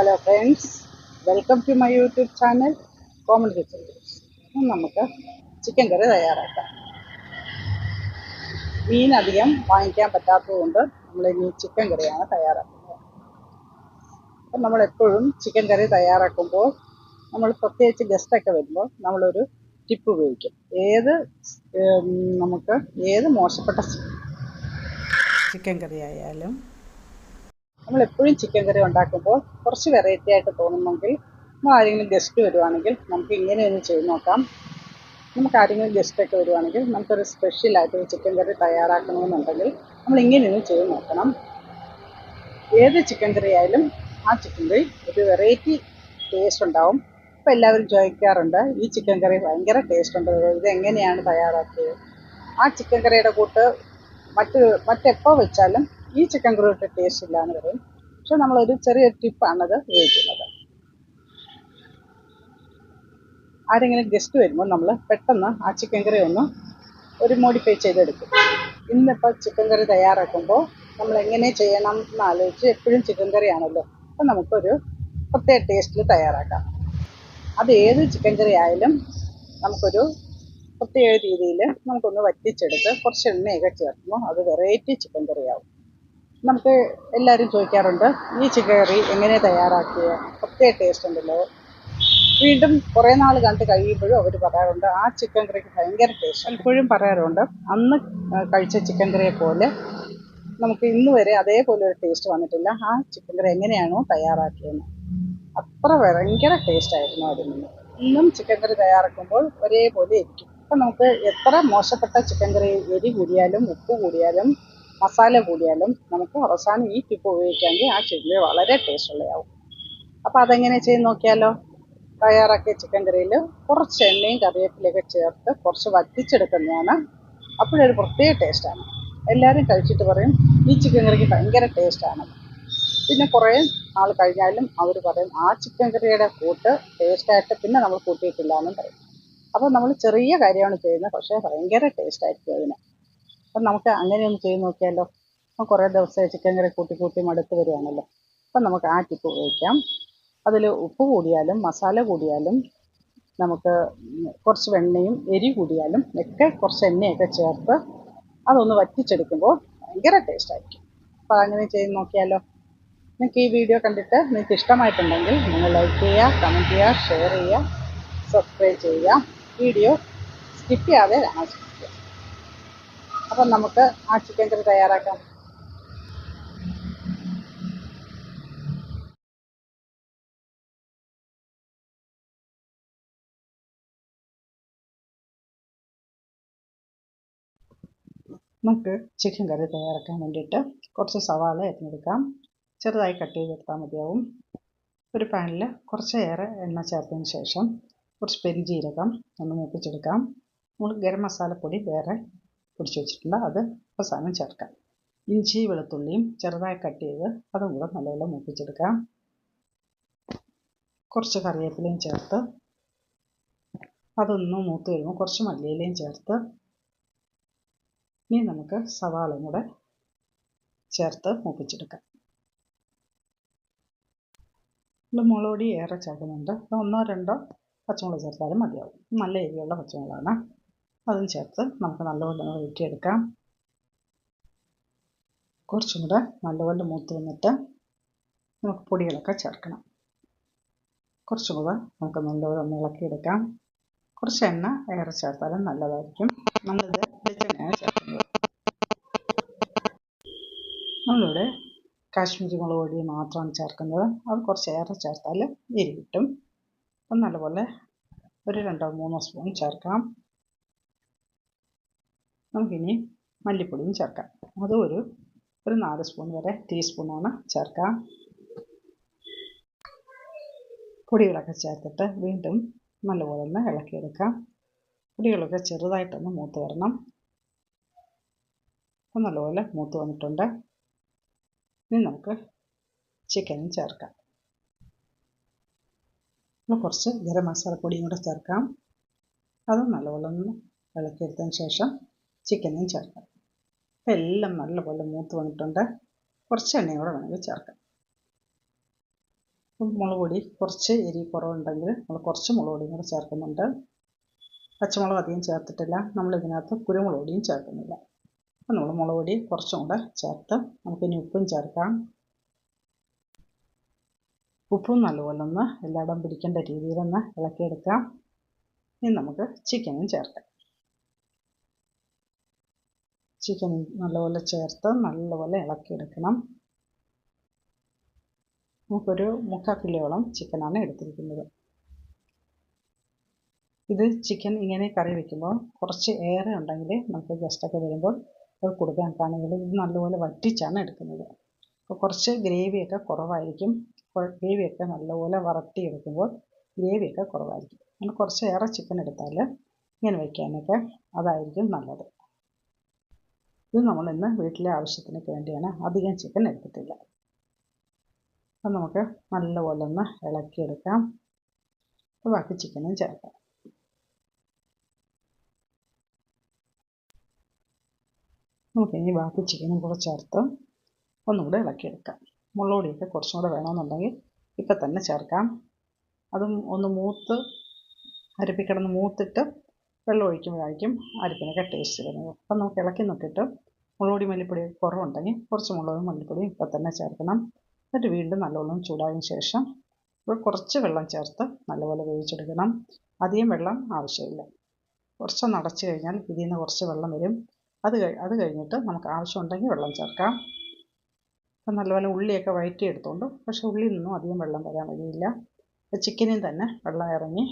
Hello friends welcome to my YouTube channel common kitchen നമുക്ക് chicken കറി തയ്യാറാക്കാം. മീൻ അധികം വാങ്ങിക്കാൻ പറ്റാത്തതുകൊണ്ട് നമ്മൾ ഇനി ചിക്കൻ കറിയാണ് തയ്യാറാക്കുന്നത്. അപ്പം നമ്മൾ എപ്പോഴും ചിക്കൻ കറി തയ്യാറാക്കുമ്പോൾ നമ്മൾ പ്രത്യേകിച്ച് ഗസ്റ്റൊക്കെ വരുമ്പോൾ നമ്മളൊരു ടിപ്പ് ഉപയോഗിക്കും. ഏത് നമുക്ക് ഏത് മോശപ്പെട്ട ചിക്കൻ കറി ആയാലും നമ്മൾ എപ്പോഴും ചിക്കൻ കറി ഉണ്ടാക്കുമ്പോൾ കുറച്ച് വെറൈറ്റി ആയിട്ട് തോന്നുമെങ്കിൽ നമ്മൾ ആരെങ്കിലും ഗസ്റ്റ് വരുവാണെങ്കിൽ നമുക്ക് ഇങ്ങനെ ഒന്ന് ചെയ്ത് നോക്കാം. നമുക്ക് ആരെങ്കിലും ഗസ്റ്റ് ഒക്കെ വരുവാണെങ്കിൽ നമുക്കൊരു സ്പെഷ്യലായിട്ട് ഒരു ചിക്കൻ കറി തയ്യാറാക്കണമെന്നുണ്ടെങ്കിൽ നമ്മൾ ഇങ്ങനെ ഒന്ന് ചെയ്ത് നോക്കണം. ഏത് ചിക്കൻ കറി ആയാലും ആ ചിക്കൻ കറി ഒരു വെറൈറ്റി ടേസ്റ്റ് ഉണ്ടാവും. ഇപ്പോൾ എല്ലാവരും ചോദിക്കാറുണ്ട് ഈ ചിക്കൻ കറി ഭയങ്കര ടേസ്റ്റ് ഉണ്ട്? ഇത് എങ്ങനെയാണ് തയ്യാറാക്കിയത്? ആ ചിക്കൻ കറിയുടെ കൂട്ട് മറ്റ് മറ്റെപ്പോൾ വെച്ചാലും ഈ ചിക്കൻ കറി ടേസ്റ്റ് ഇല്ല എന്ന് പറയും. പക്ഷെ നമ്മളൊരു ചെറിയ ടിപ്പാണത് ഉപയോഗിക്കുന്നത്. ആരെങ്കിലും ഗസ്റ്റ് വരുമ്പോൾ നമ്മൾ പെട്ടെന്ന് ആ ചിക്കൻ കറി ഒന്ന് ഒരു മോഡിഫൈ ചെയ്തെടുക്കും. ഇന്നിപ്പോൾ ചിക്കൻ കറി തയ്യാറാക്കുമ്പോൾ നമ്മൾ എങ്ങനെ ചെയ്യണം എന്ന് ആലോചിച്ച് എപ്പോഴും ചിക്കൻ കറിയാണല്ലോ അപ്പം നമുക്കൊരു പ്രത്യേക ടേസ്റ്റിൽ തയ്യാറാക്കാം. അത് ഏത് ചിക്കൻ കറി ആയാലും നമുക്കൊരു പ്രത്യേക രീതിയിൽ നമുക്കൊന്ന് വറ്റിച്ചെടുത്ത് കുറച്ച് എണ്ണയൊക്കെ ചേർക്കുമ്പോൾ അത് വെറൈറ്റി ചിക്കൻ കറിയാവും നമുക്ക് എല്ലാവരും ചോദിക്കാറുണ്ട് ഈ ചിക്കൻ കറി എങ്ങനെ തയ്യാറാക്കിയ? പ്രത്യേക ടേസ്റ്റ് ഉണ്ടല്ലോ. വീണ്ടും കുറേ നാൾ കണ്ട് കഴിയുമ്പോഴും അവർ പറയാറുണ്ട് ആ ചിക്കൻ കറിക്ക് ഭയങ്കര ടേസ്റ്റ് എപ്പോഴും പറയാറുണ്ട് അന്ന് കഴിച്ച ചിക്കൻ കറിയെ പോലെ നമുക്ക് ഇന്ന് വരെ അതേപോലെ ഒരു ടേസ്റ്റ് വന്നിട്ടില്ല. ആ ചിക്കൻ കറി എങ്ങനെയാണോ തയ്യാറാക്കിയെന്ന്. അത്ര ഭയങ്കര ടേസ്റ്റ് ആയിരുന്നു അതിൽ നിന്ന്. ഇന്നും ചിക്കൻ കറി തയ്യാറാക്കുമ്പോൾ ഒരേപോലെ ഇരിക്കും. അപ്പം നമുക്ക് എത്ര മോശപ്പെട്ട ചിക്കൻ കറി എരി കൂടിയാലും ഉപ്പ് കൂടിയാലും മസാല കൂടിയാലും നമുക്ക് അവസാനം ഈ ടിപ്പ് ഉപയോഗിക്കാമെങ്കിൽ ആ ചിക്കൻ വളരെ ടേസ്റ്റ് ഉള്ളതാവും അപ്പോൾ അതെങ്ങനെ ചെയ്ത് നോക്കിയാലോ? തയ്യാറാക്കിയ ചിക്കൻ കറിയിൽ കുറച്ച് എണ്ണയും കറിവേപ്പിലൊക്കെ ചേർത്ത് കുറച്ച് വറ്റിച്ചെടുക്കുന്നതാണ്. അപ്പോഴൊരു പ്രത്യേക ടേസ്റ്റാണ്. എല്ലാവരും കഴിച്ചിട്ട് പറയും ഈ ചിക്കൻ കറിക്ക് ഭയങ്കര ടേസ്റ്റാണ്. പിന്നെ കുറേ നാൾ കഴിഞ്ഞാലും അവർ പറയും ആ ചിക്കൻ കറിയുടെ കൂട്ട് ടേസ്റ്റായിട്ട് പിന്നെ നമ്മൾ കൂട്ടിയിട്ടില്ല എന്നും പറയും. അപ്പോൾ നമ്മൾ ചെറിയ കാര്യമാണ് ചെയ്യുന്നത് പക്ഷേ ഭയങ്കര ടേസ്റ്റായിരിക്കും അതിന്. അപ്പം നമുക്ക് അങ്ങനെ ഒന്ന് ചെയ്ത് നോക്കിയാലോ? അപ്പം കുറേ ദിവസമായി ചിക്കൻ കറി കൂട്ടി കൂട്ടി മടുത്ത് വരികയാണല്ലോ. അപ്പം നമുക്ക് ആ ടിപ്പ് ഉപയോഗിക്കാം. അതിൽ ഉപ്പ് കൂടിയാലും മസാല കൂടിയാലും നമുക്ക് കുറച്ച് വെണ്ണയും എരി കൂടിയാലും ഒക്കെ കുറച്ച് എണ്ണയൊക്കെ ചേർത്ത് അതൊന്ന് വറ്റിച്ചെടുക്കുമ്പോൾ ഭയങ്കര ടേസ്റ്റ് ആയിരിക്കും. അപ്പോൾ അങ്ങനെ ചെയ്ത് നോക്കിയാലോ? നിങ്ങൾക്ക് ഈ വീഡിയോ കണ്ടിട്ട് നിങ്ങൾക്ക് ഇഷ്ടമായിട്ടുണ്ടെങ്കിൽ നിങ്ങൾ ലൈക്ക് ചെയ്യുക കമന്റ് ചെയ്യുക ഷെയർ ചെയ്യുക സബ്സ്ക്രൈബ് ചെയ്യുക. വീഡിയോ സ്കിപ്പ് ചെയ്യാതെ കാണാൻ അപ്പം നമുക്ക് ആ ചിക്കൻ കറി തയ്യാറാക്കാം. നമുക്ക് ചിക്കൻ കറി തയ്യാറാക്കാൻ വേണ്ടിയിട്ട് കുറച്ച് സവാള അരിഞ്ഞെടുക്കാം. ചെറുതായി കട്ട് ചെയ്തെടുത്താൽ മതിയാവും. ഒരു പാനിൽ കുറച്ചേറെ എണ്ണ ചേർത്തതിന് ശേഷം കുറച്ച് പെരിഞ്ജീരകം ഒന്ന് മൂപ്പിച്ചെടുക്കാം. നമ്മൾ ഗരം മസാലപ്പൊടി വേറെ പൊടിച്ച് വെച്ചിട്ടുണ്ട്. അത് അവസാനം ചേർക്കാം. ഇഞ്ചി വെളുത്തുള്ളിയും ചെറുതായി കട്ട് ചെയ്ത് അതും കൂടെ നല്ലപോലെ മൂപ്പിച്ചെടുക്കാം. കുറച്ച് കറിവേപ്പിലയും ചേർത്ത് അതൊന്ന് മൂത്ത് വരുമ്പോൾ കുറച്ച് മല്ലിയിലയും ചേർത്ത് ഇനി നമുക്ക് സവാളയും കൂടെ ചേർത്ത് മൂപ്പിച്ചെടുക്കാം. നമ്മൾ മുളകൊടി ഏറെ ചേർക്കുന്നുണ്ട്. ഒന്നോ രണ്ടോ പച്ചമുളക് ചേർത്താലും മതിയാവും. നല്ല എരിയുള്ള പച്ചമുളകാണ്. അതും ചേർത്ത് നമുക്ക് നല്ലപോലെ ഒന്ന് വഴറ്റിയെടുക്കാം. കുറച്ചും കൂടെ നല്ലപോലെ മൂത്ത് വന്നിട്ട് നമുക്ക് പൊടികളൊക്കെ ചേർക്കണം. കുറച്ചും കൂടെ നമുക്ക് നല്ലപോലെ ഒന്ന് ഇളക്കിയെടുക്കാം. കുറച്ച് എണ്ണ ഏറെ ചേർത്താലും നല്ലതായിരിക്കും. നമ്മളിത് വെളിച്ചെണ്ണയാണ് ചേർക്കുന്നത്. നമ്മളിവിടെ കാശ്മീരി മുളക് പൊടി മാത്രമാണ് ചേർക്കുന്നത്. അത് കുറച്ച് ഏറെ ചേർത്താൽ എരി കിട്ടും. അപ്പം നല്ലപോലെ ഒരു രണ്ടോ മൂന്നോ സ്പൂൺ ചേർക്കാം. നമുക്കിനി മല്ലിപ്പൊടിയും ചേർക്കാം. അതും ഒരു ഒരു നാല് സ്പൂൺ വരെ ടീസ്പൂണാണ് ചേർക്കാം. പൊടികളൊക്കെ ചേർത്തിട്ട് വീണ്ടും നല്ലപോലെ ഒന്ന് ഇളക്കിയെടുക്കാം. പൊടികളൊക്കെ ചെറുതായിട്ടൊന്ന് മൂത്ത് വരണം. അപ്പം നല്ലപോലെ മൂത്ത് വന്നിട്ടുണ്ട്. ഇനി നമുക്ക് ചിക്കനും ചേർക്കാം. കുറച്ച് ഗരം മസാലപ്പൊടിയും കൂടെ ചേർക്കാം. അതും നല്ലപോലെ ഒന്ന് ഇളക്കിയെടുത്തതിന് ശേഷം ചിക്കനും ചേർക്കാം. അപ്പോൾ എല്ലാം നല്ലപോലെ മൂത്ത് വന്നിട്ടുണ്ട്. കുറച്ച് എണ്ണയും കൂടെ വേണമെങ്കിൽ ചേർക്കാം. മുളക് പൊടി കുറച്ച് എരി കുറവുണ്ടെങ്കിൽ നമ്മൾ കുറച്ച് മുളക് പൊടിയും കൂടെ ചേർക്കുന്നുണ്ട്. പച്ചമുളക് അധികം ചേർത്തിട്ടില്ല. നമ്മൾ ഇതിനകത്ത് കുരുമുളക് പൊടിയും ചേർക്കുന്നില്ല. അപ്പം നമ്മൾ മുളക് പൊടി കുറച്ചും കൂടെ ചേർത്ത് നമുക്കിനി ഉപ്പും ചേർക്കാം. ഉപ്പും നല്ലപോലെ ഒന്ന് എല്ലായിടം പിടിക്കേണ്ട രീതിയിലൊന്ന് ഇളക്കിയെടുക്കാം. ഇനി നമുക്ക് ചിക്കനും ചേർക്കാം. ചിക്കൻ നല്ലപോലെ ചേർത്ത് നല്ലപോലെ ഇളക്കിയെടുക്കണം. നമുക്കൊരു മുക്കാൽ കിലോളം ചിക്കനാണ് എടുത്തിരിക്കുന്നത്. ഇത് ചിക്കൻ ഇങ്ങനെ കറി വയ്ക്കുമ്പോൾ കുറച്ച് ഏറെ ഉണ്ടെങ്കിൽ നമുക്ക് ഗസ്റ്റൊക്കെ വരുമ്പോൾ അത് കൊടുക്കാൻ കാണെങ്കിൽ ഇത് നല്ലപോലെ വറ്റിച്ചാണ് എടുക്കുന്നത്. അപ്പോൾ കുറച്ച് ഗ്രേവിയൊക്കെ കുറവായിരിക്കും. ഗ്രേവിയൊക്കെ നല്ലപോലെ വറട്ടിയെടുക്കുമ്പോൾ ഗ്രേവിയൊക്കെ കുറവായിരിക്കും. അങ്ങനെ കുറച്ച് ഏറെ ചിക്കൻ എടുത്താൽ ഇങ്ങനെ വയ്ക്കാനൊക്കെ അതായിരിക്കും നല്ലത്. ഇത് നമ്മൾ ഇന്ന് വീട്ടിലെ ആവശ്യത്തിനൊക്കെ വേണ്ടിയാണ്. അധികം ചിക്കൻ എടുത്തിട്ടില്ല. അപ്പം നമുക്ക് നല്ലപോലെ ഒന്ന് ഇളക്കിയെടുക്കാം. ബാക്കി ചിക്കനും ചേർക്കാം. നമുക്ക് ഇനി ബാക്കി ചിക്കനും കൂടെ ചേർത്ത് ഒന്നുകൂടെ ഇളക്കിയെടുക്കാം. മുളക് പൊടിയൊക്കെ കുറച്ചും കൂടെ വേണമെന്നുണ്ടെങ്കിൽ ഇപ്പം തന്നെ ചേർക്കാം. അതും ഒന്ന് മൂത്ത് അരപ്പിക്കിടന്ന് മൂത്തിട്ട് വെള്ളം ഒഴിക്കുമ്പോഴായിരിക്കും അരപ്പിനൊക്കെ ടേസ്റ്റ് വരുന്നത്. അപ്പം നമുക്ക് ഇളക്കി നോക്കിയിട്ട് മുളക് പൊടി മല്ലിപ്പൊടി കുറവുണ്ടെങ്കിൽ കുറച്ച് മുളകും മല്ലിപ്പൊടിയും ഇപ്പം തന്നെ ചേർക്കണം. എന്നിട്ട് വീണ്ടും നല്ലവണ്ണം ചൂടായതിന് ശേഷം കുറച്ച് വെള്ളം ചേർത്ത് നല്ലപോലെ വേവിച്ചെടുക്കണം. അധികം വെള്ളം ആവശ്യമില്ല. കുറച്ച് അടച്ചു കഴിഞ്ഞാൽ ഇതിൽ നിന്ന് കുറച്ച് വെള്ളം വരും. അത് അത് കഴിഞ്ഞിട്ട് നമുക്ക് ആവശ്യമുണ്ടെങ്കിൽ വെള്ളം ചേർക്കാം. അപ്പം നല്ലപോലെ ഉള്ളിയൊക്കെ വഴറ്റിയെടുത്തോണ്ട് പക്ഷേ ഉള്ളിയിൽ നിന്നും അധികം വെള്ളം വരാൻ വഴിയില്ല. ചിക്കനിൽ തന്നെ വെള്ളം ഇറങ്ങി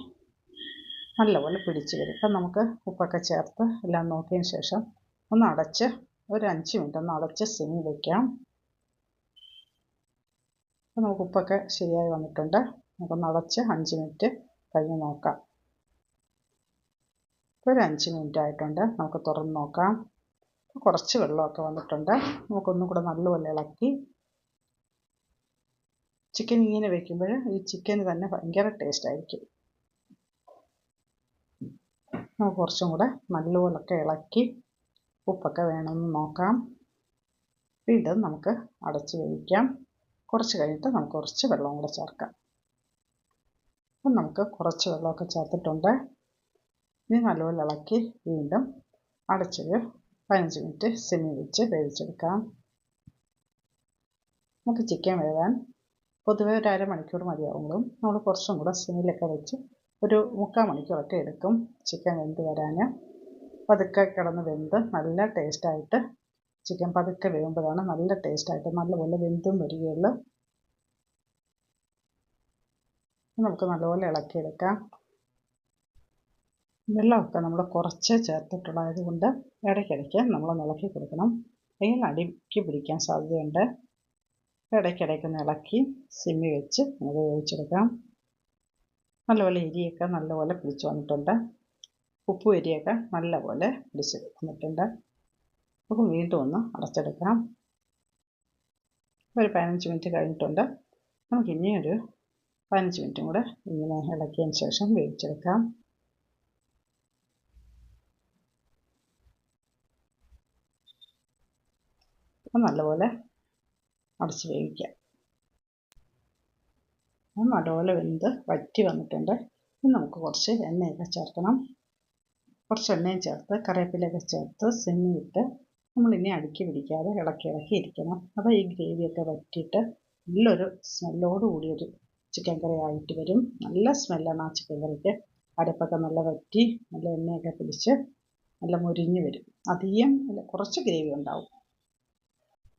നല്ലപോലെ പിടിച്ച് വരും. ഇപ്പം നമുക്ക് ഉപ്പൊക്കെ ചേർത്ത് എല്ലാം നോക്കിയതിന് ശേഷം ഒന്ന് അടച്ച് ഒരു അഞ്ച് മിനിറ്റ് ഒന്ന് അടച്ച് സിമ്മി വയ്ക്കാം അപ്പോൾ നമുക്ക് ഉപ്പൊക്കെ ശരിയായി വന്നിട്ടുണ്ട്. നമുക്കൊന്ന് അടച്ച് അഞ്ച് മിനിറ്റ് കഴിഞ്ഞ് നോക്കാം. ഇപ്പോൾ ഒരു അഞ്ച് മിനിറ്റ് ആയിട്ടുണ്ട്. നമുക്ക് തുറന്ന് നോക്കാം. കുറച്ച് വെള്ളമൊക്കെ വന്നിട്ടുണ്ട്. നമുക്കൊന്നും കൂടെ നല്ലപോലെ ഇളക്കി ചിക്കൻ ഇങ്ങനെ വെക്കുമ്പോൾ ഈ ചിക്കന് തന്നെ ഭയങ്കര ടേസ്റ്റ് ആയിരിക്കും. നമുക്ക് കുറച്ചും കൂടെ നല്ലപോലൊക്കെ ഇളക്കി ഉപ്പൊക്കെ വേണമെന്ന് നോക്കാം. വീണ്ടും നമുക്ക് അടച്ച് വേവിക്കാം. കുറച്ച് കഴിഞ്ഞിട്ട് നമുക്ക് കുറച്ച് വെള്ളം കൂടെ ചേർക്കാം. അപ്പം നമുക്ക് കുറച്ച് വെള്ളമൊക്കെ ചേർത്തിട്ടുണ്ട്. ഇനി നല്ലപോലെ ഇളക്കി വീണ്ടും അടച്ചൊരു പതിനഞ്ച് മിനിറ്റ് സെമി വെച്ച് വേവിച്ചെടുക്കാം. നമുക്ക് ചിക്കൻ വേവാൻ പൊതുവെ ഒരു അരമണിക്കൂർ മതിയാവുമ്പോഴും നമ്മൾ കുറച്ചും കൂടെ സിമിലൊക്കെ വെച്ച് ഒരു മുക്കാൽ മണിക്കൂറൊക്കെ എടുക്കും ചിക്കൻ വെന്ത് വരാൻ പതുക്കെ കിടന്ന് വെന്ത് നല്ല ടേസ്റ്റായിട്ട് ചിക്കൻ പതുക്കെ വേകുമ്പോഴാണ് നല്ല ടേസ്റ്റായിട്ട് നല്ലപോലെ വെന്തും വരികയുള്ളൂ. നമുക്ക് നല്ലപോലെ ഇളക്കിയെടുക്കാം. വെള്ളമൊക്കെ നമ്മൾ കുറച്ച് ചേർത്തിട്ടുള്ളത് കൊണ്ട് ഇടയ്ക്കിടയ്ക്ക് നമ്മൾ ഇളക്കി കൊടുക്കണം. അല്ലെങ്കിൽ അടിക്ക് പിടിക്കാൻ സാധ്യതയുണ്ട്. ഇടയ്ക്കിടയ്ക്ക് ഒന്ന് ഇളക്കി സിമ്മി വെച്ച് നമുക്ക് വേവിച്ചെടുക്കാം. നല്ലപോലെ എരിയൊക്കെ നല്ലപോലെ പിടിച്ചു വന്നിട്ടുണ്ട്. ഉപ്പും എരിയൊക്കെ നല്ലപോലെ പിടിച്ച് വന്നിട്ടുണ്ട്. നമുക്ക് വീണ്ടും ഒന്ന് അടച്ചെടുക്കാം. ഒരു പതിനഞ്ച് മിനിറ്റ് കഴിഞ്ഞിട്ടുണ്ട്. നമുക്ക് ഇനി ഒരു പതിനഞ്ച് മിനിറ്റും കൂടെ ഇങ്ങനെ ഇളക്കിയതിന് ശേഷം വേവിച്ചെടുക്കാം. നല്ലപോലെ അടച്ച് വേവിക്കാം. നല്ലപോലെ വെന്ത് വറ്റി വന്നിട്ടുണ്ട്. ഇനി നമുക്ക് കുറച്ച് എണ്ണയൊക്കെ ചേർക്കണം. കുറച്ച് എണ്ണയും ചേർത്ത് കറിവേപ്പിലയൊക്കെ ചേർത്ത് സിമ്മിട്ട് നമ്മളിനി അടുക്കി പിടിക്കാതെ ഇളക്കി ഇളക്കി ഇരിക്കണം. അപ്പോൾ ഈ ഗ്രേവിയൊക്കെ വറ്റിയിട്ട് നല്ലൊരു സ്മെല്ലോട് കൂടിയൊരു ചിക്കൻ കറി ആയിട്ട് വരും. നല്ല സ്മെല്ലാണ് ആ ചിക്കൻ കറിക്ക്. അരപ്പൊക്കെ നല്ല വറ്റി നല്ല എണ്ണയൊക്കെ പിടിച്ച് നല്ല മുരിഞ്ഞ് വരും. അധികം നല്ല കുറച്ച് ഗ്രേവി ഉണ്ടാവും.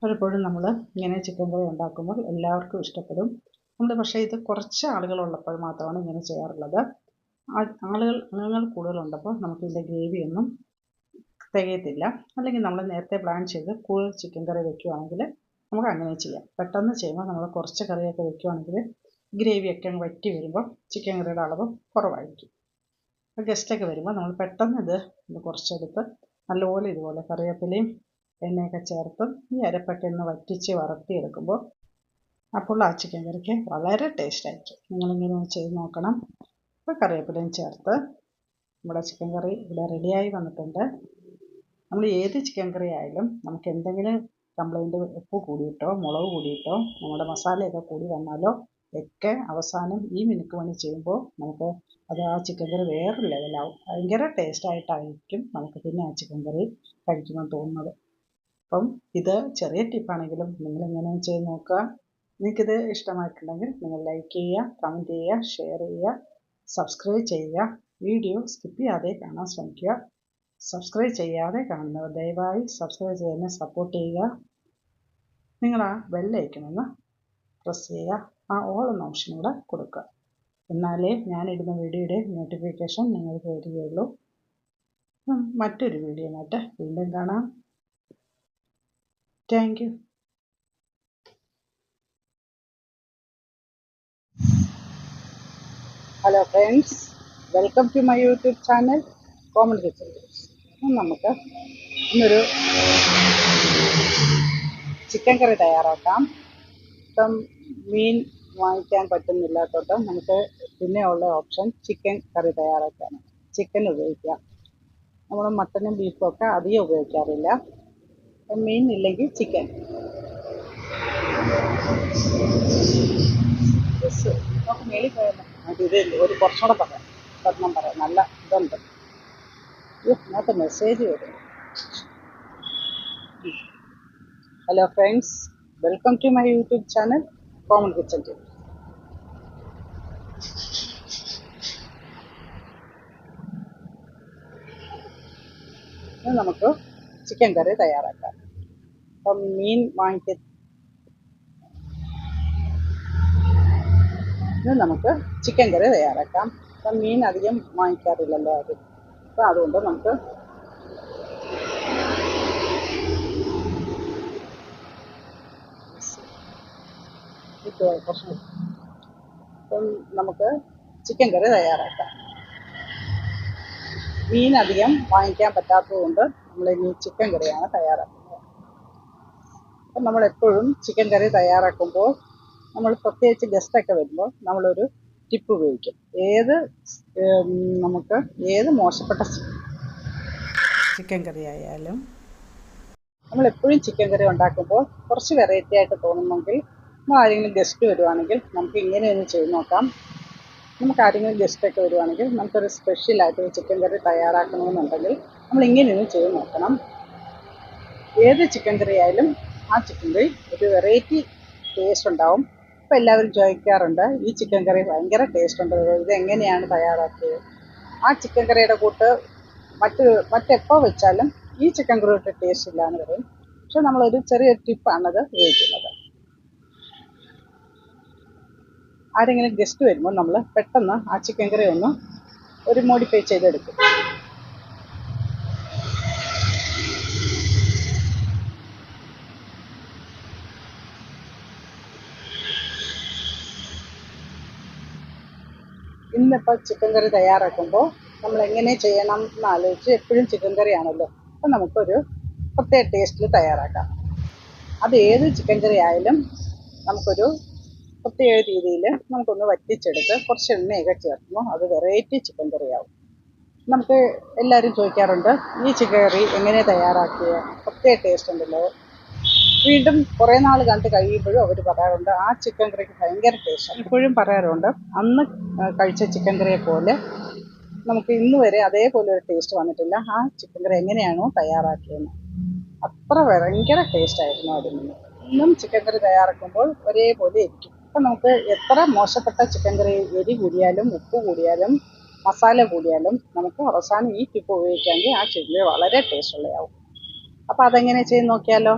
പലപ്പോഴും നമ്മൾ ഇങ്ങനെ ചിക്കൻ കറി ഉണ്ടാക്കുമ്പോൾ എല്ലാവർക്കും ഇഷ്ടപ്പെടും. നമ്മൾ പക്ഷേ ഇത് കുറച്ച് ആളുകളുള്ളപ്പോൾ മാത്രമാണ് ഇങ്ങനെ ചെയ്യാറുള്ളത്. ആളുകൾ അംഗങ്ങൾ കൂടുതലുണ്ടപ്പോൾ നമുക്ക് ഇതിന്റെ ഗ്രേവിയൊന്നും തികയത്തില്ല. അല്ലെങ്കിൽ നമ്മൾ നേരത്തെ പ്ലാൻ ചെയ്ത് കൂടുതൽ ചിക്കൻ കറി വെക്കുകയാണെങ്കിൽ നമുക്ക് അങ്ങനെ ചെയ്യാം. പെട്ടെന്ന് ചെയ്യുമ്പോൾ നമ്മൾ കുറച്ച് കറിയൊക്കെ വെക്കുകയാണെങ്കിൽ ഗ്രേവിയൊക്കെ അങ്ങ് വറ്റി വരുമ്പോൾ ചിക്കൻ കറിയുടെ അളവ് കുറവായിരിക്കും. അപ്പോൾ ഗസ്റ്റൊക്കെ വരുമ്പോൾ നമ്മൾ പെട്ടെന്ന് ഇത് കുറച്ചെടുത്ത് നല്ലപോലെ ഇതുപോലെ കറിവേപ്പിലയും എണ്ണയൊക്കെ ചേർത്ത് ഈ അരപ്പൊക്കെ ഒന്ന് വറ്റിച്ച് വറുത്തിയെടുക്കുമ്പോൾ അപ്പോൾ ആ ചിക്കൻ കറിക്ക് വളരെ ടേസ്റ്റ് ആയിരിക്കും. നിങ്ങളിങ്ങനെ ചെയ്ത് നോക്കണം. അപ്പോൾ കറിവേപ്പിലയും ചേർത്ത് നമ്മുടെ ചിക്കൻ കറി ഇവിടെ റെഡിയായി വന്നിട്ടുണ്ട്. നമ്മൾ ഏത് ചിക്കൻ കറി ആയാലും നമുക്ക് എന്തെങ്കിലും കംപ്ലൈന്റ് ഉപ്പ് കൂടിയിട്ടോ മുളക് കൂടിയിട്ടോ നമ്മുടെ മസാലയൊക്കെ കൂടി വന്നാലോ ഒക്കെ അവസാനം ഈ മിനുക്ക് പണി ചെയ്യുമ്പോൾ നമുക്ക് അത് ആ ചിക്കൻ കറി വേറൊരു ലെവലാവും ഭയങ്കര ടേസ്റ്റായിട്ടായിരിക്കും നമുക്ക് പിന്നെ ആ ചിക്കൻ കറി കഴിക്കുമെന്ന് തോന്നുന്നത്. അപ്പം ഇത് ചെറിയ ടിപ്പാണെങ്കിലും നിങ്ങൾ ഇങ്ങനെ ചെയ്ത് നോക്കുക. നിങ്ങൾക്കിത് ഇഷ്ടമായിട്ടുണ്ടെങ്കിൽ നിങ്ങൾ ലൈക്ക് ചെയ്യുക കമന്റ് ചെയ്യുക ഷെയർ ചെയ്യുക സബ്സ്ക്രൈബ് ചെയ്യുക. വീഡിയോ സ്കിപ്പ് ചെയ്യാതെ കാണാൻ ശ്രമിക്കുക. സബ്സ്ക്രൈബ് ചെയ്യാതെ കാണുന്നവർ ദയവായി സബ്സ്ക്രൈബ് ചെയ്യുന്ന സപ്പോർട്ട് ചെയ്യുക. നിങ്ങൾ ആ ബെല്ലയക്കണമെന്ന് പ്രസ് ചെയ്യുക ആ ഓൾ എന്ന ഓപ്ഷൻ കൂടെ കൊടുക്കുക. എന്നാലേ ഞാനിടുന്ന വീഡിയോയുടെ നോട്ടിഫിക്കേഷൻ നിങ്ങൾക്ക് വരികയുള്ളൂ. മറ്റൊരു മറ്റൊരു വീഡിയോയുമായിട്ട് വീണ്ടും കാണാം. Thank hello friends welcome to my YouTube channel common kitchen നമുക്ക് ഇന്നൊരു ചിക്കൻ കറി തയ്യാറാക്കാം. ഇപ്പം മീൻ വാങ്ങിക്കാൻ പറ്റുന്നില്ലാത്തോട്ട് നമുക്ക് പിന്നെ ഉള്ള ഓപ്ഷൻ ചിക്കൻ കറി തയ്യാറാക്കാണ്. ചിക്കൻ ഉപയോഗിക്കാം. നമ്മൾ മട്ടനും ബീഫും ഒക്കെ അധികം ഉപയോഗിക്കാറില്ല. മീൻ ഇല്ലെങ്കിൽ ചിക്കൻ നമുക്ക് മേളിൽ പോയാലോ? അത് ഇത് ഒരു കുറച്ചും കൂടെ പറയാം. ഒരെണ്ണം പറയാം. നല്ല ഇതുണ്ട്. ഇതിനകത്ത് മെസ്സേജ് വരും. Hello friends welcome to my YouTube channel common kitchen T നമുക്ക് ചിക്കൻ കറി തയ്യാറാക്കാം. അപ്പം മീൻ വാങ്ങിക്ക ഇന്ന് നമുക്ക് ചിക്കൻ കറി തയ്യാറാക്കാം. അപ്പം മീൻ അധികം വാങ്ങിക്കാറില്ലല്ലോ അത് അപ്പം അതുകൊണ്ട് നമുക്ക് കുറച്ച് അപ്പം നമുക്ക് ചിക്കൻ കറി തയ്യാറാക്കാം. മീൻ അധികം വാങ്ങിക്കാൻ പറ്റാത്തതുകൊണ്ട് നമ്മൾ ഇനി ചിക്കൻ കറിയാണ് തയ്യാറാക്കുന്നത്. അപ്പം നമ്മൾ എപ്പോഴും ചിക്കൻ കറി തയ്യാറാക്കുമ്പോൾ നമ്മൾ പ്രത്യേകിച്ച് ഗസ്റ്റൊക്കെ വരുമ്പോൾ നമ്മളൊരു ടിപ്പ് ഉപയോഗിക്കും. ഏത് നമുക്ക് ഏത് മോശപ്പെട്ട ചിക്കൻ കറി ആയാലും നമ്മൾ എപ്പോഴും ചിക്കൻ കറി ഉണ്ടാക്കുമ്പോൾ കുറച്ച് വെറൈറ്റി ആയിട്ട് തോന്നുമെങ്കിൽ നമ്മൾ ആരെങ്കിലും ഗസ്റ്റ് വരുവാണെങ്കിൽ നമുക്ക് ഇങ്ങനെ ഒന്ന് ചെയ്ത് നോക്കാം. നമുക്ക് ആരെങ്കിലും ഗസ്റ്റൊക്കെ വരുവാണെങ്കിൽ നമുക്കൊരു സ്പെഷ്യലായിട്ട് ഒരു ചിക്കൻ കറി തയ്യാറാക്കണമെന്നുണ്ടെങ്കിൽ നമ്മൾ ഇങ്ങനെയൊന്ന് ചെയ്ത് നോക്കണം. ഏത് ചിക്കൻ കറി ആയാലും ആ ചിക്കൻ കറി ഒരു വെറൈറ്റി ടേസ്റ്റ് ഉണ്ടാവും. അപ്പോൾ എല്ലാവരും ചോദിക്കാറുണ്ട് ഈ ചിക്കൻ കറി ഭയങ്കര ടേസ്റ്റ് ഉണ്ട്? ഇത് എങ്ങനെയാണ് തയ്യാറാക്കിയത്? ആ ചിക്കൻ കറിയുടെ കൂട്ട് മറ്റ് മറ്റെപ്പോൾ വെച്ചാലും ഈ ചിക്കൻ കറിയുടെ ടേസ്റ്റ് ഇല്ല എന്ന് പറയും. പക്ഷെ നമ്മളൊരു ചെറിയ ടിപ്പാണത് ഉപയോഗിക്കുന്നത്. ആരെങ്കിലും ഗസ്റ്റ് വരുമ്പോൾ നമ്മൾ പെട്ടെന്ന് ആ ചിക്കൻ കറി ഒന്ന് ഒരു മോഡിഫൈ ചെയ്തെടുക്കും. ഇന്നിപ്പോൾ ചിക്കൻ കറി തയ്യാറാക്കുമ്പോൾ നമ്മൾ എങ്ങനെ ചെയ്യണം എന്ന് ആലോചിച്ച് എപ്പോഴും ചിക്കൻ കറിയാണല്ലോ. അപ്പം നമുക്കൊരു പ്രത്യേക ടേസ്റ്റിൽ തയ്യാറാക്കാം. അത് ഏത് ചിക്കൻ കറി ആയാലും നമുക്കൊരു പ്രത്യേക രീതിയിൽ നമുക്കൊന്ന് വറ്റിച്ചെടുത്ത് കുറച്ച് എണ്ണയൊക്കെ ചേർക്കുമ്പോൾ അത് വെറൈറ്റി ചിക്കൻ കറിയാവും. നമുക്ക് എല്ലാവരും ചോദിക്കാറുണ്ട് ഈ ചിക്കൻ കറി എങ്ങനെ തയ്യാറാക്കിയ? പ്രത്യേക ടേസ്റ്റ് ഉണ്ടല്ലോ വീണ്ടും കുറേ നാൾ കണ്ട് കഴിയുമ്പോഴും അവർ പറയാറുണ്ട് ആ ചിക്കൻ കറിക്ക് ഭയങ്കര ടേസ്റ്റ് ഇപ്പോഴും പറയാറുണ്ട് അന്ന് കഴിച്ച ചിക്കൻ കറിയെ പോലെ നമുക്ക് ഇന്ന് വരെ അതേപോലെ ഒരു ടേസ്റ്റ് വന്നിട്ടില്ല. ആ ചിക്കൻ കറി എങ്ങനെയാണോ തയ്യാറാക്കിയെന്ന്. അത്ര ഭയങ്കര ടേസ്റ്റ് ആയിരുന്നു അതിൽ നിന്ന് ഇന്നും ചിക്കൻ കറി തയ്യാറാക്കുമ്പോൾ ഒരേപോലെ ഇരിക്കും. അപ്പം നമുക്ക് എത്ര മോശപ്പെട്ട ചിക്കൻ കറി എരി കൂടിയാലും ഉപ്പ് കൂടിയാലും മസാല കൂടിയാലും നമുക്ക് അവസാനം ഈ ടിപ്പ് ഉപയോഗിക്കാമെങ്കിൽ ആ ചിക്കൻ വളരെ ടേസ്റ്റ് ഉള്ളതാവും അപ്പം അതെങ്ങനെ ചെയ്ത് നോക്കിയാലോ?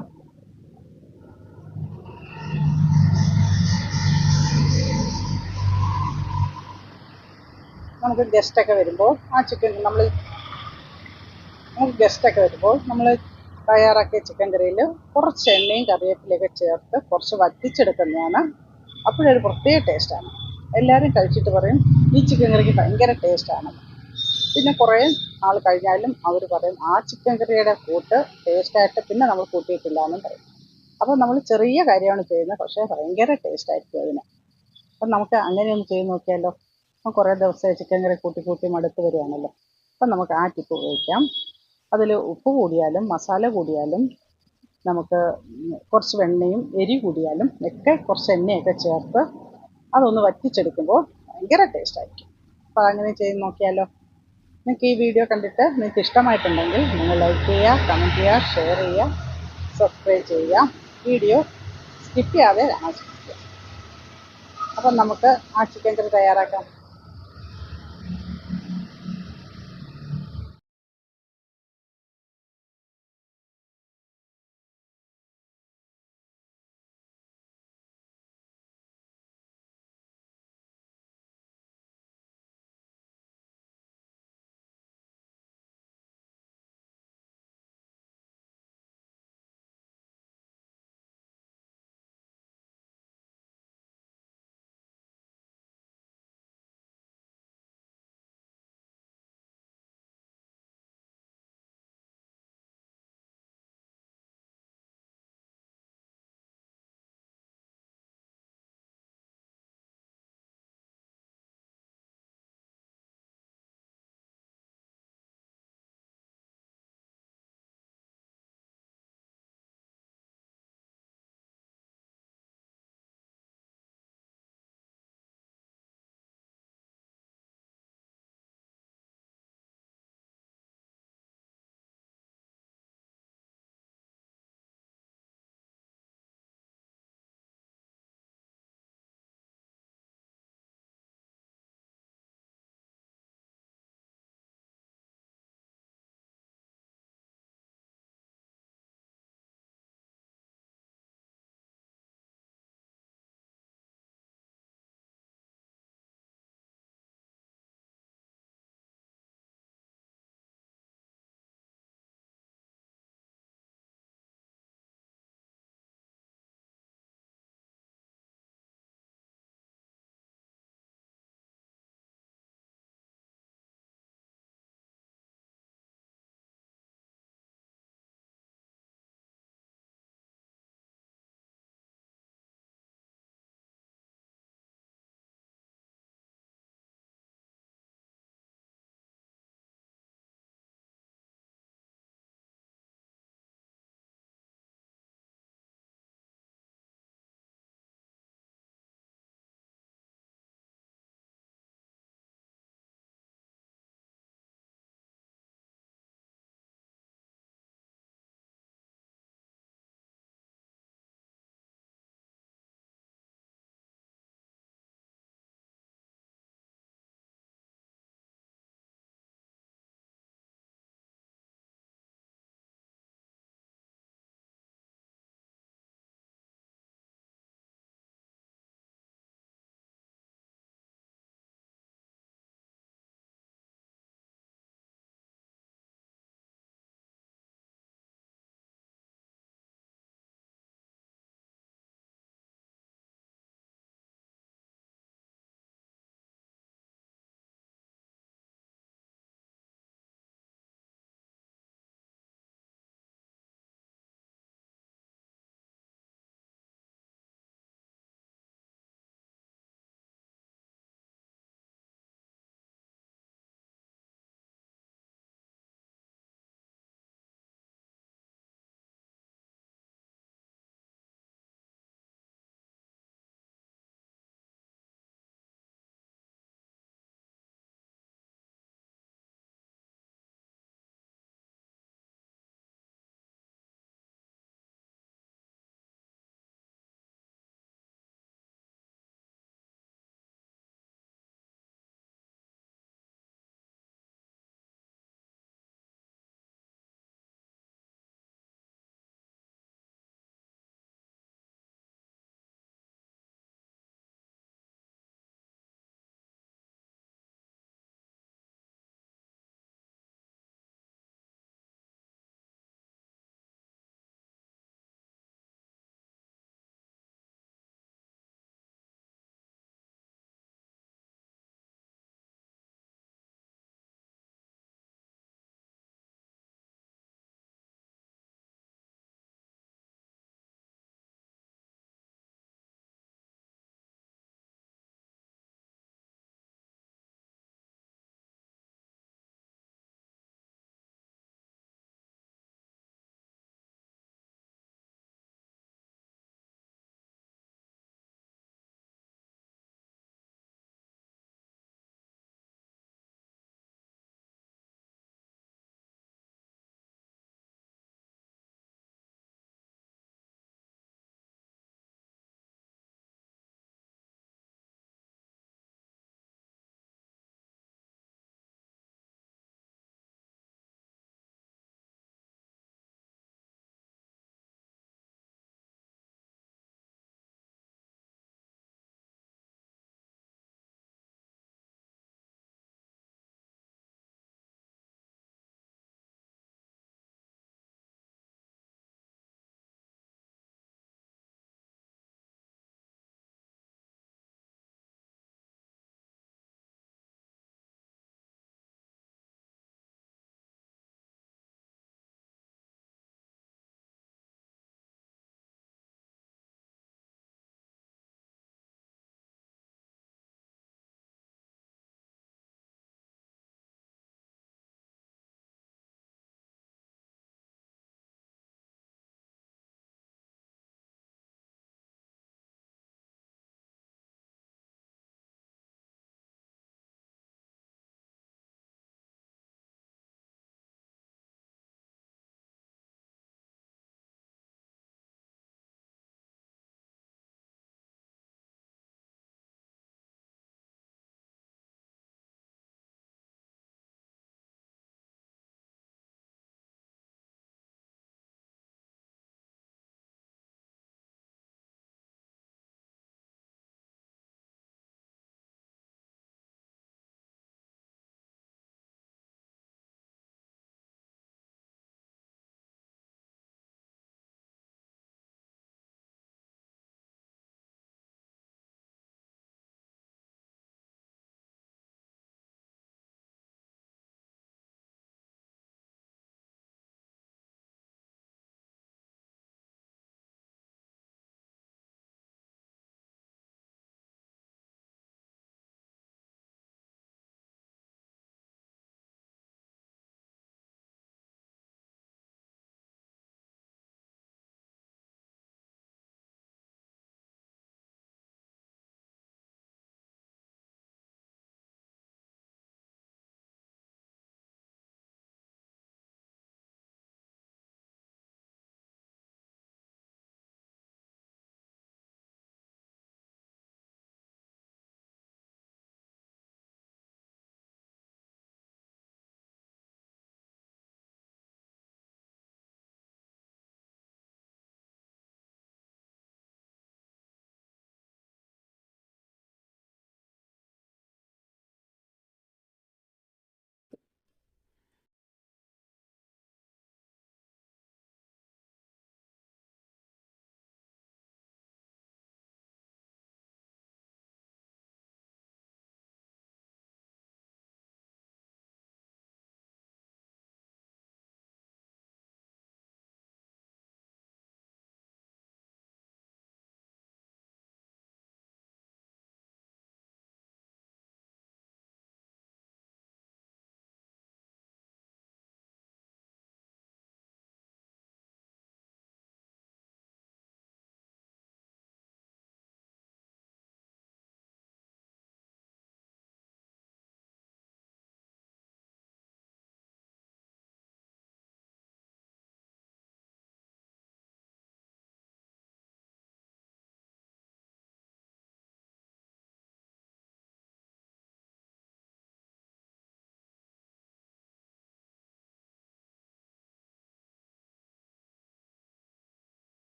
നമുക്ക് ഗസ്റ്റൊക്കെ വരുമ്പോൾ ആ ചിക്കൻ നമ്മൾ നമുക്ക് ഗസ്റ്റൊക്കെ വരുമ്പോൾ നമ്മൾ തയ്യാറാക്കിയ ചിക്കൻ കറിയിൽ കുറച്ച് എണ്ണയും കറിവേപ്പിലൊക്കെ ചേർത്ത് കുറച്ച് വറ്റിച്ചെടുക്കുന്നതാണ്. അപ്പോഴൊരു പ്രത്യേക ടേസ്റ്റാണ് എല്ലാവരും കഴിച്ചിട്ട് പറയും ഈ ചിക്കൻ കറിക്ക് ഭയങ്കര ടേസ്റ്റാണ് പിന്നെ കുറേ നാൾ കഴിഞ്ഞാലും അവർ പറയും ആ ചിക്കൻ കറിയുടെ കൂട്ട് ടേസ്റ്റായിട്ട് പിന്നെ നമ്മൾ കൂട്ടിയിട്ടില്ല എന്നും പറയും. അപ്പോൾ നമ്മൾ ചെറിയ കാര്യമാണ് ചെയ്യുന്നത് പക്ഷേ ഭയങ്കര ടേസ്റ്റായിരിക്കും അതിന്. അപ്പം നമുക്ക് അങ്ങനെയൊന്ന് ചെയ്ത് നോക്കിയാലോ? കുറേ ദിവസമായി ചിക്കൻ കറി കൂട്ടി കൂട്ടി മടുത്ത് വരികയാണല്ലോ. അപ്പം നമുക്ക് ആ ടിപ്പ് ഉപയോഗിക്കാം. അതിൽ ഉപ്പ് കൂടിയാലും മസാല കൂടിയാലും നമുക്ക് കുറച്ച് വെണ്ണയും എരി കൂടിയാലും ഒക്കെ കുറച്ച് എണ്ണയൊക്കെ ചേർത്ത് അതൊന്ന് വറ്റിച്ചെടുക്കുമ്പോൾ ഭയങ്കര ടേസ്റ്റായിരിക്കും അപ്പോൾ അങ്ങനെ ചെയ്ത് നോക്കിയാലോ? നിങ്ങൾക്ക് ഈ വീഡിയോ കണ്ടിട്ട് നിങ്ങൾക്ക് ഇഷ്ടമായിട്ടുണ്ടെങ്കിൽ നിങ്ങൾ ലൈക്ക് ചെയ്യുക കമന്റ് ചെയ്യുക ഷെയർ ചെയ്യുക സബ്സ്ക്രൈബ് ചെയ്യുക. വീഡിയോ സ്കിപ്പ് ചെയ്യാതെ ശ്രമിക്കുക അപ്പം നമുക്ക് ആ ചിക്കൻ കറി തയ്യാറാക്കാം.